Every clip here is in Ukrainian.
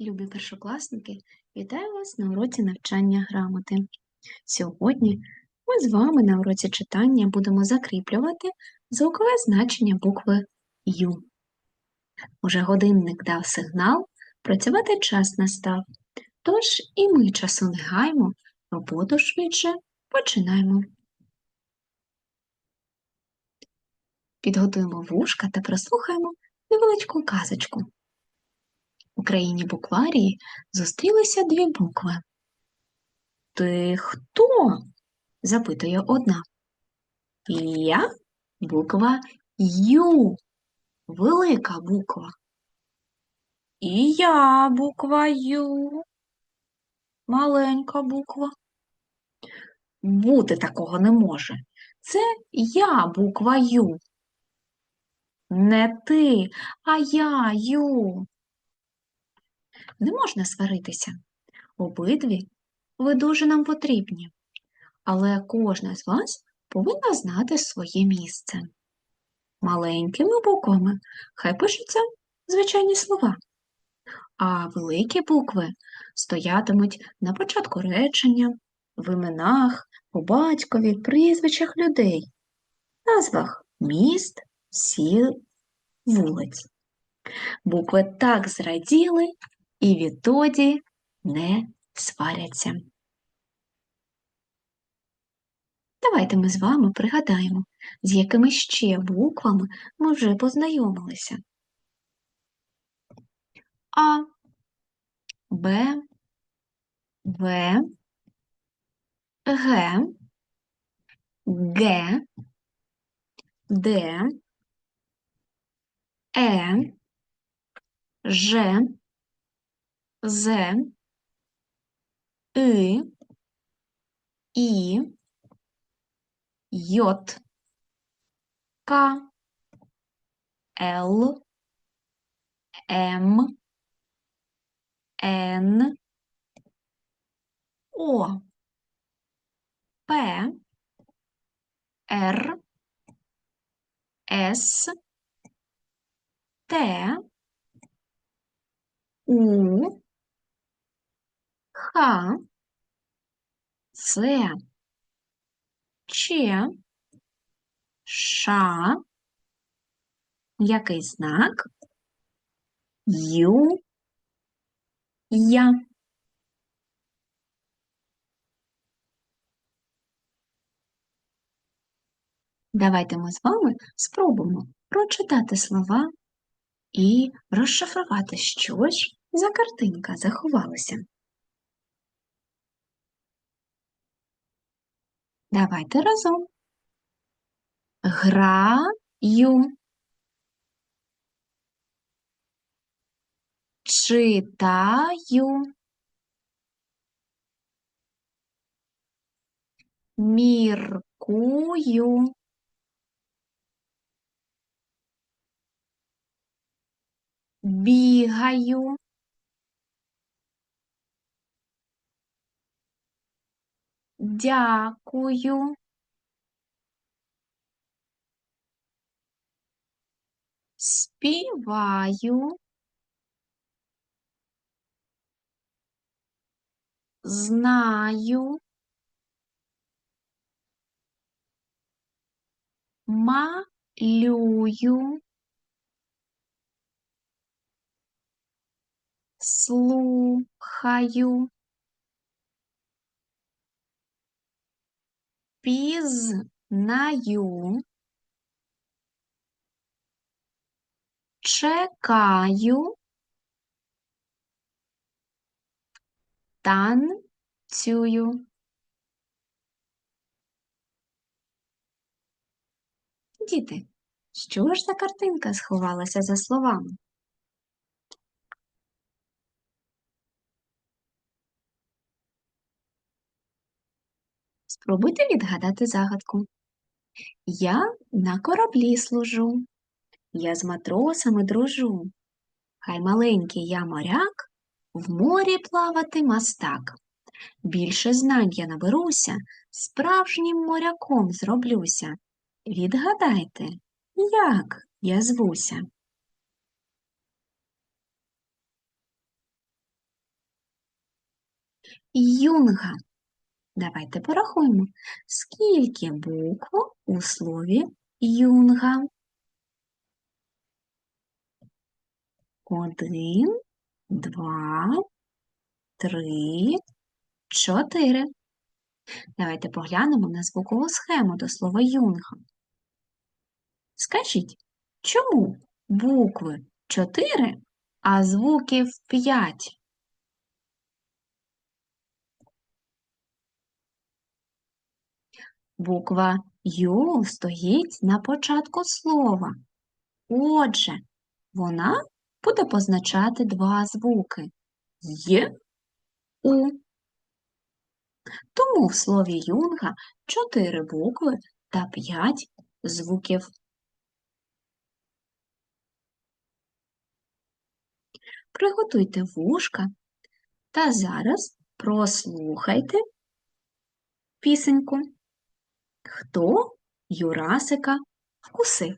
Любі першокласники, вітаю вас на уроці навчання грамоти. Сьогодні ми з вами на уроці читання будемо закріплювати звукове значення букви Ю. Уже годинник дав сигнал, працювати час настав. Тож і ми часу не гаймо, роботу швидше починаємо. Підготуємо вушка та прослухаємо невеличку казочку. У країні букварії зустрілися дві букви. Ти хто? запитує одна. Я буква Ю, велика буква. І я буква Ю, маленька буква. Бути такого не може. Це я буква Ю. Не ти, а я Ю. Не можна сваритися. Обидві ви дуже нам потрібні, але кожна з вас повинна знати своє місце. Маленькими буквами хай пишуться звичайні слова, а великі букви стоятимуть на початку речення, в іменах, по батькові, прізвищах людей, назвах міст, сіл, вулиць. Букви так зраділи і відтоді не сваряться. Давайте ми з вами пригадаємо, з якими ще буквами ми вже познайомилися. А, Б, В, Г, Г, Д, Е, Ж, З, И, І, Йот, К, Л, М, Н, О, П, Р, С, Т, У, Х, С, Ч, Ш, який знак? Ю, Я. Давайте ми з вами спробуємо прочитати слова і розшифрувати, що ж за картинка заховалася. Давайте разом. Граю. Читаю. Міркую. Бігаю. Дякую. Співаю. Знаю. Малюю. Слухаю. Пізнаю. Чекаю. Танцюю. Діти, що ж за картинка сховалася за словами? Спробуйте відгадати загадку. Я на кораблі служу, я з матросами дружу. Хай маленький я моряк, в морі плавати мастак. Більше знань я наберуся, справжнім моряком зроблюся. Відгадайте, як я звуся? Юнга. Давайте порахуємо, скільки букв у слові юнга. Один, два, три, чотири. Давайте поглянемо на звукову схему до слова юнга. Скажіть, чому букви 4, а звуків 5? Буква Ю стоїть на початку слова. Отже, вона буде позначати два звуки Й, У. Тому в слові юнга чотири букви та п'ять звуків. Приготуйте вушка та зараз прослухайте пісеньку. Хто Юрасика вкусив?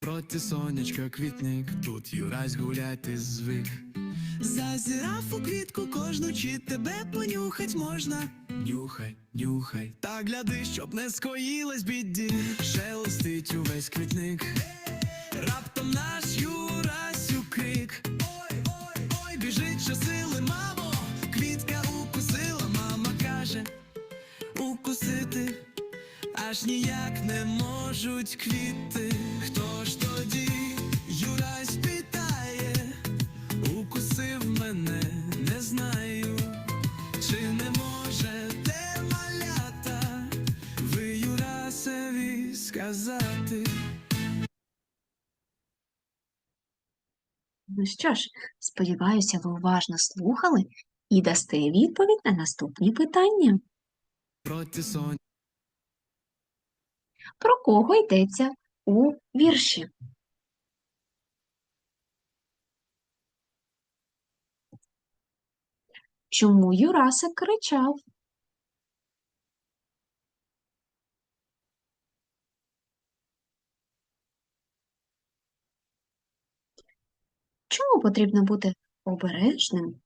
Проти сонячка квітник, тут Юрась гуляти звик. Зазирав у квітку кожну, чи тебе понюхать можна. Нюхай, нюхай, та гляди, щоб не скоїлась біді. Шелестить увесь квітник. Раптом наш Юрасю аж ніяк не можуть квіти. Хто ж тоді Юрась питає, укусив мене, не знаю, чи не можете малята ви Юрасеві сказати? Ну що ж, сподіваюся, ви уважно слухали і дасте відповідь на наступні питання. Проти сон. Про кого йдеться у вірші? Чому Юрасик кричав? Чому потрібно бути обережним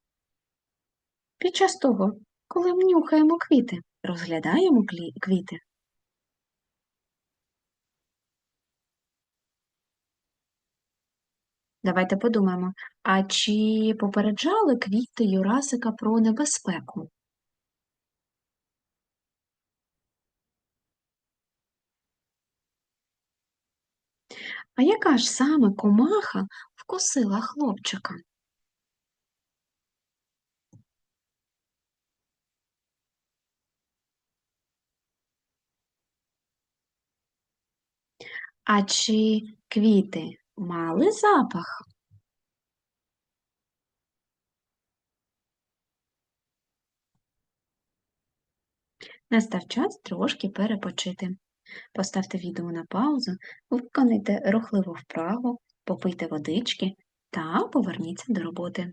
під час того, коли нюхаємо квіти, розглядаємо квіти? Давайте подумаємо, а чи попереджали квіти Юрасика про небезпеку? А яка ж саме комаха вкусила хлопчика? А чи квіти мали запах? Настав час трошки перепочити. Поставте відео на паузу, виконайте рухливу вправу, попийте водички та поверніться до роботи.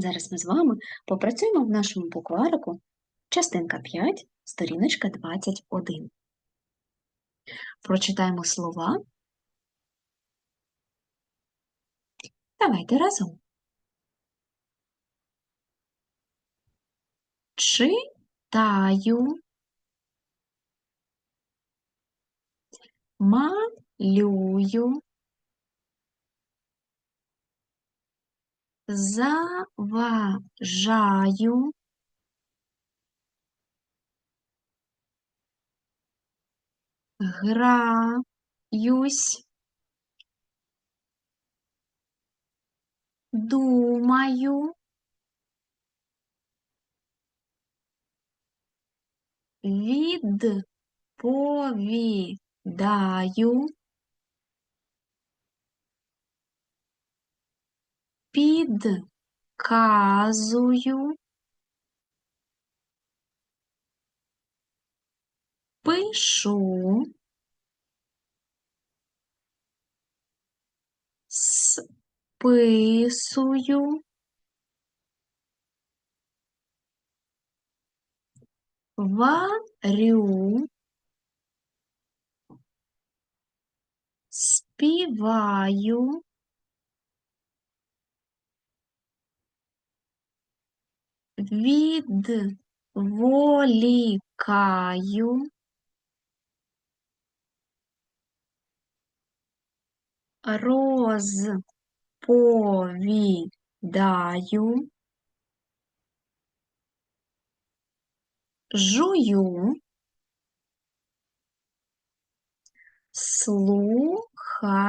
Зараз ми з вами попрацюємо в нашому букварику частинка 5, сторіночка 21. Прочитаємо слова. Давайте разом. Читаю, малюю, заважаю, граюсь, думаю, відповідаю, Підказую. Пишу списую. Варю. Співаю. Відволікаю. Розповідаю. Жую. Слухаю.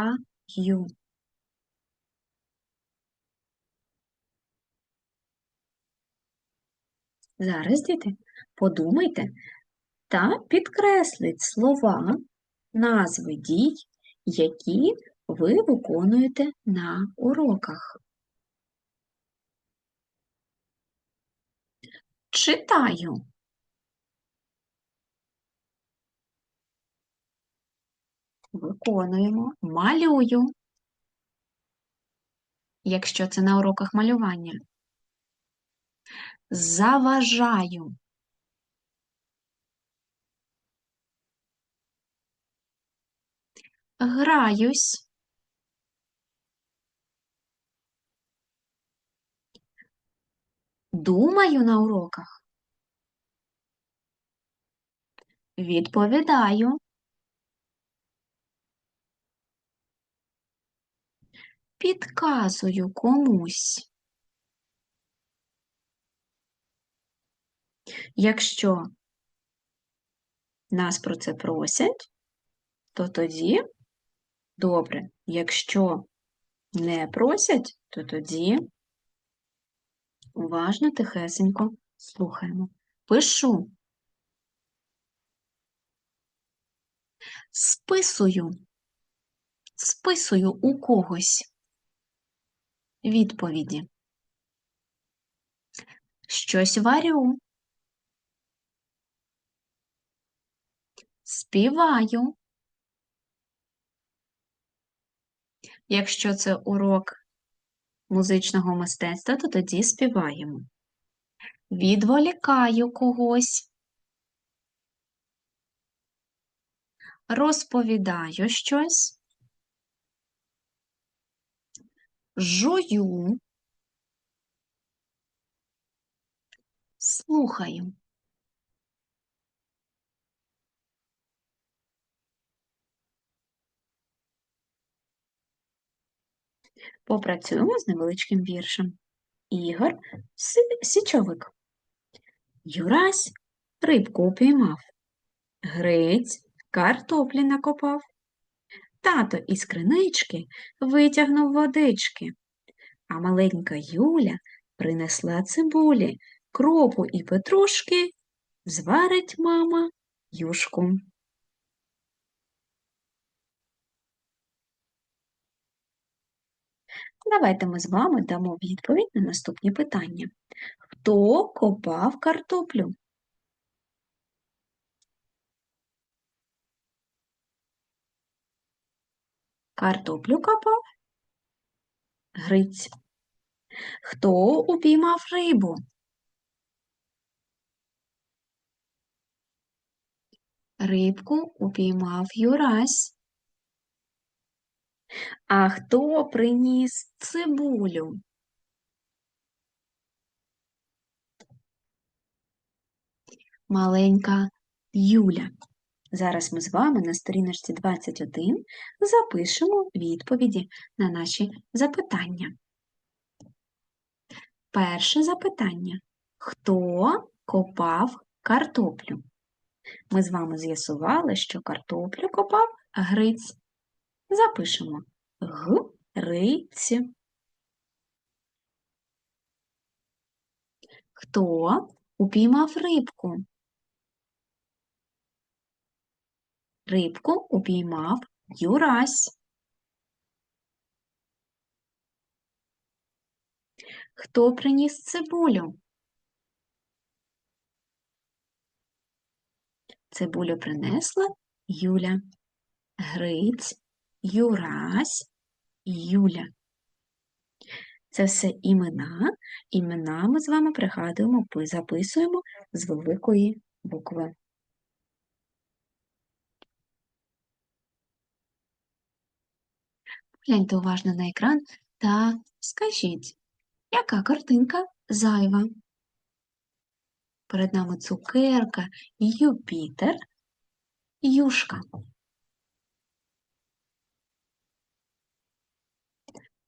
Зараз, діти, подумайте та підкресліть слова, назви дій, які ви виконуєте на уроках. Читаю. Виконуємо. Малюю. Якщо це на уроках малювання. Заважаю. Граюсь. Думаю на уроках. Відповідаю. Підказую комусь. Якщо нас про це просять, то тоді добре. Якщо не просять, то тоді уважно, тихесенько слухаємо. Пишу. Списую. Списую у когось відповіді. Щось варю. Співаю. Якщо це урок музичного мистецтва, то тоді співаємо. Відволікаю когось. Розповідаю щось. Жую. Слухаю. Попрацюємо з невеличким віршем. Ігор Січовик. Юрась рибку упіймав. Гриць картоплі накопав. Тато із кринички витягнув водички, а маленька Юля принесла цибулі, кропу і петрушки, зварить мама юшку. Давайте ми з вами дамо відповідь на наступні питання. Хто копав картоплю? Картоплю копав? Гриць. Хто упіймав рибу? Рибку упіймав Юрась. А хто приніс цибулю? Маленька Юля. Зараз ми з вами на сторіночці 21 запишемо відповіді на наші запитання. Перше запитання. Хто копав картоплю? Ми з вами з'ясували, що картоплю копав Гриць. Запишемо Гриць. Хто упіймав рибку? Рибку упіймав Юрась. Хто приніс цибулю? Цибулю принесла Юля. Гриць, Юрась, Юля. Це все імена. Імена ми з вами пригадуємо, пи- записуємо з великої букви. Гляньте уважно на екран та скажіть, яка картинка зайва? Перед нами цукерка, Юпітер, юшка.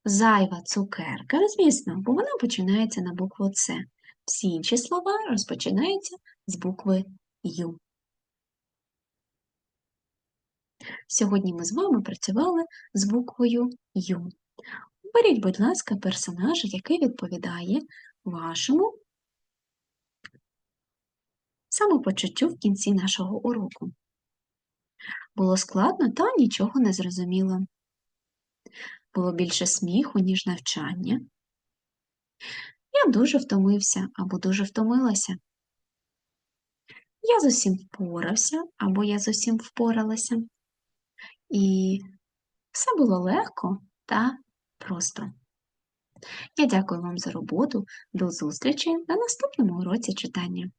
Зайва цукерка, звісно, бо вона починається на букву С. Всі інші слова розпочинаються з букви Ю. Сьогодні ми з вами працювали з буквою Ю. Оберіть, будь ласка, персонажа, який відповідає вашому самопочуттю в кінці нашого уроку. Було складно та нічого не зрозуміло. Було більше сміху, ніж навчання. Я дуже втомився або дуже втомилася. Я з усім впорався або я з усім впоралася. І все було легко та просто. Я дякую вам за роботу. До зустрічі на наступному уроці читання.